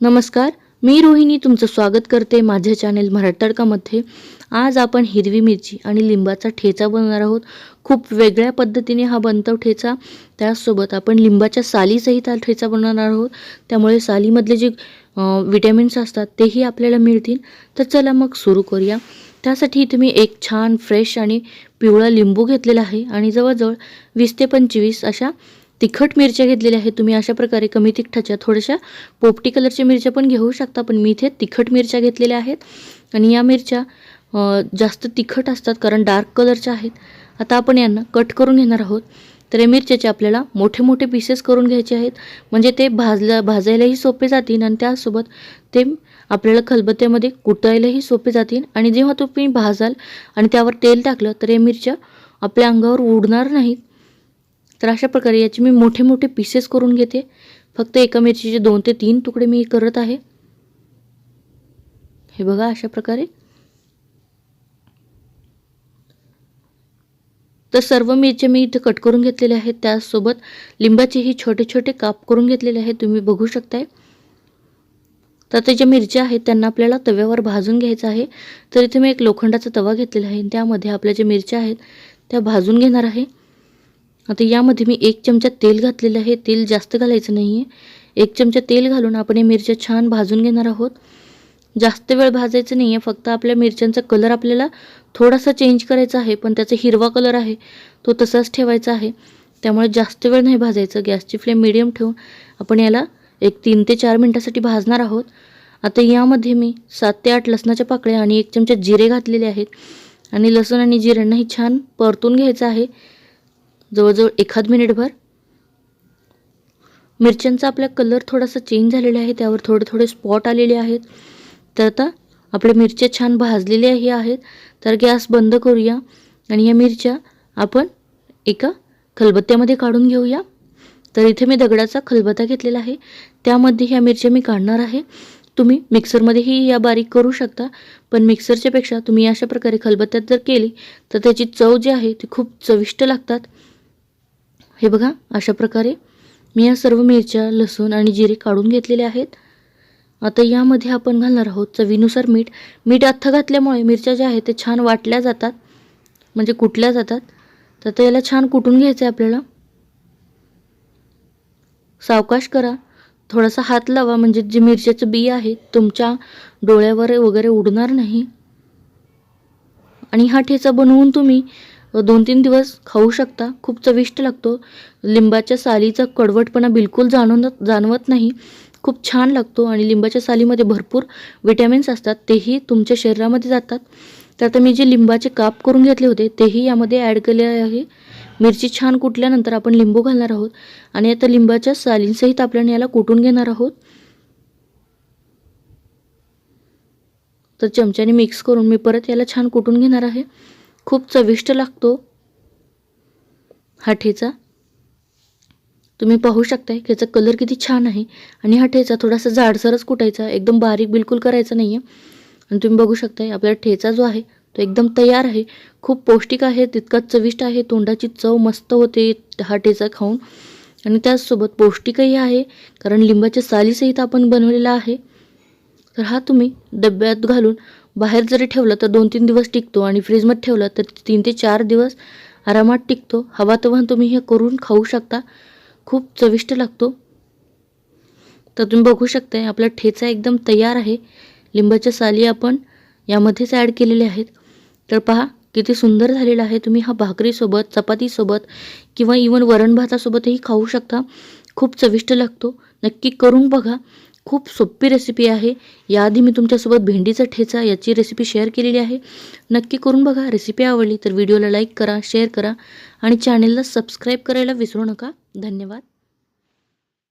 नमस्कार मी रोहिणी तुमचं स्वागत करते माझ्या चॅनेल मराठी तडकामध्ये आज आपण हिरवी मिरची आणि लिंबाचा ठेचा बनवणार आहोत. खूप वेगळ्या पद्धतीने हा बनतो ठेचा. त्याचसोबत आपण लिंबाच्या सालीसहित हा ठेचा बनवणार आहोत. त्यामुळे सालीमधले जे विटॅमिन्स असतात तेही आपल्याला मिळतील. तर चला मग सुरू करूया. त्यासाठी इथे मी एक छान फ्रेश आणि पिवळा लिंबू घेतलेला आहे आणि जवळजवळ वीस ते पंचवीस अशा तिखट मिरच्या घेतलेल्या आहेत. तुम्ही अशा प्रकारे कमी तिखटाच्या थोड्याशा पोपटी कलरच्या मिरच्या पण घेऊ शकता पण मी इथे तिखट मिरच्या घेतलेल्या आहेत. आणि या मिरच्या जास्त तिखट असतात कारण डार्क कलरच्या आहेत. आता आपण यांना कट करून घेणार आहोत. तर या मिरच्याचे आपल्याला मोठे मोठे पीसेस करून घ्यायचे आहेत. म्हणजे ते भाजल्या भाजायलाही सोपे जातील आणि त्यासोबत ते आपल्याला खलबत्त्यामध्ये कुटायलाही सोपे जातील. आणि जेव्हा तुम्ही भाजाल आणि त्यावर तेल टाकलं तर या मिरच्या आपल्या अंगावर उडणार नाहीत. तर अशा प्रकारे याचे मी मोठे मोठे पीसेस करून घेते. फक्त एका मिरचीचे दोन ते तीन तुकडे मी करत आहे. हे बघा अशा प्रकारे. तर सर्व मिरच्या मी इथे कट करून घेतलेल्या आहेत. त्यासोबत लिंबाचेही छोटे छोटे काप करून घेतलेले आहेत. तुम्ही बघू शकताय. तर त्या ज्या मिरच्या आहेत त्यांना आपल्याला तव्यावर भाजून घ्यायचं आहे. तर इथे मी एक लोखंडाचा तवा घेतलेला आहे. त्यामध्ये आपल्या ज्या मिरच्या आहेत त्या भाजून घेणार आहे. आता यामध्ये मी एक चमचा तेल घातलेलं आहे. तेल जास्त घालायचं नाही आहे एक चमचा तेल घालून आपण या मिरच्या छान भाजून घेणार आहोत. जास्त वेळ भाजायचं नाही आहे फक्त आपल्या मिरच्यांचा कलर आपल्याला थोडासा चेंज करायचा आहे पण त्याचा हिरवा कलर आहे. तो तसाच ठेवायचा आहे. त्यामुळे जास्त वेळ नाही भाजायचं. गॅसची फ्लेम मिडियम ठेवून आपण याला एक तीन ते चार मिनटासाठी भाजणार आहोत. आता यामध्ये मी सात ते आठ लसणाच्या पाकळ्या आणि एक चमचा जिरे घातलेले आहेत. आणि लसूण आणि जिऱ्यांनाही छान परतून घ्यायचं आहे. जवळजवळ एखाद मिनिटभर मिरच्यांचा आपला कलर थोडासा चेंज झालेला आहे त्यावर थोडे थोडे स्पॉट आलेले आहेत. तर आता आपल्या मिरच्या छान भाजलेल्याही आहेत. तर गॅस बंद करूया आणि या मिरच्या आपण एका खलबत्त्यामध्ये काढून घेऊया. तर इथे मी दगडाचा खलबत्ता घेतलेला आहे. त्यामध्ये ह्या मिरच्या मी काढणार आहे. तुम्ही मिक्सरमध्येही या बारीक करू शकता पण मिक्सरच्या पेक्षा तुम्ही अशा प्रकारे खलबत्त्यात जर केली तर त्याची चव जी आहे ती खूप चविष्ट लागतात. हे बघा अशा प्रकारे मी या सर्व मिरच्या लसूण आणि जिरे काढून घेतलेले आहेत. आता यामध्ये आपण घालणार आहोत चवीनुसार मीठ. मीठ अथ्थ घातल्यामुळे मिरच्या ज्या आहेत ते छान वाटल्या जातात. म्हणजे कुटल्या जातात. तर आता याला छान कुटून घ्यायचं आहे आपल्याला. सावकाश करा. थोडासा हात लावा. म्हणजे जे मिरच्याचं बी आहे तुमच्या डोळ्यावर वगैरे उडणार नाही. आणि हा ठेचा बनवून तुम्ही दोन तीन दिवस खाऊ शकता. खूप चविष्ट लागतो. लिंबाच्या सालीचा कडवटपणा बिलकुल जाणून जाणवत नाही. खूप छान लागतो आणि लिंबाच्या सालीमध्ये भरपूर विटॅमिन्स असतात. तेही तुमच्या शरीरामध्ये जातात. तर आता मी जे लिंबाचे काप करून घेतले होते तेही यामध्ये ॲड केले आहे. मिरची छान कुटल्यानंतर आपण लिंबू घालणार आहोत आणि आता लिंबाच्या सालींसहित आपल्याने याला कुटून घेणार आहोत. तर चमच्याने मिक्स करून मी परत याला छान कुटून घेणार आहे. खूप चविष्ट लागतो. हा ठेचा. तुम्ही पाहू शकताय की कलर किती छान आहे. आणि हा ठेचा थोडासा जाडसरच कुटायचा एकदम बारीक बिलकुल करायचा नाही आहे आणि तुम्ही बघू शकताय आपला ठेचा जो आहे तो एकदम तयार आहे. खूप पौष्टिक आहे तितकाच चविष्ट आहे तोंडाची चव मस्त होते हा ठेचा खाऊन. आणि त्याचसोबत पौष्टिकही आहे कारण लिंबाच्या सालीसहित आपण बनवलेला आहे. तर हा तुम्ही डब्यात घालून बाहेर जरी ठेवला तर दोन तीन दिवस टिकतो आणि फ्रीजमध्ये ठेवला तर तीन ते चार दिवस आरामात टिकतो. हवा तेव्हा तुम्ही हे करून खाऊ शकता. खूप चविष्ट लागतो. तर तुम्ही बघू शकताय आपला ठेचा एकदम तयार आहे. लिंबाच्या साली आपण यामध्येच ॲड केलेले आहेत. तर पहा किती सुंदर झालेला आहे. तुम्ही हा भाकरीसोबत चपातीसोबत किंवा इवन वरण भातासोबतही खाऊ शकता. खूप चविष्ट लागतो. नक्की करून बघा. खूप सोपी रेसिपी आहे. याआधी मी तुमच्यासोबत भेंडीचा ठेचा याची रेसिपी शेअर केलेली आहे. नक्की करून बघा. रेसिपी आवडली तर व्हिडिओला लाईक करा शेअर करा आणि चॅनेलला सबस्क्राईब करायला विसरू नका. धन्यवाद.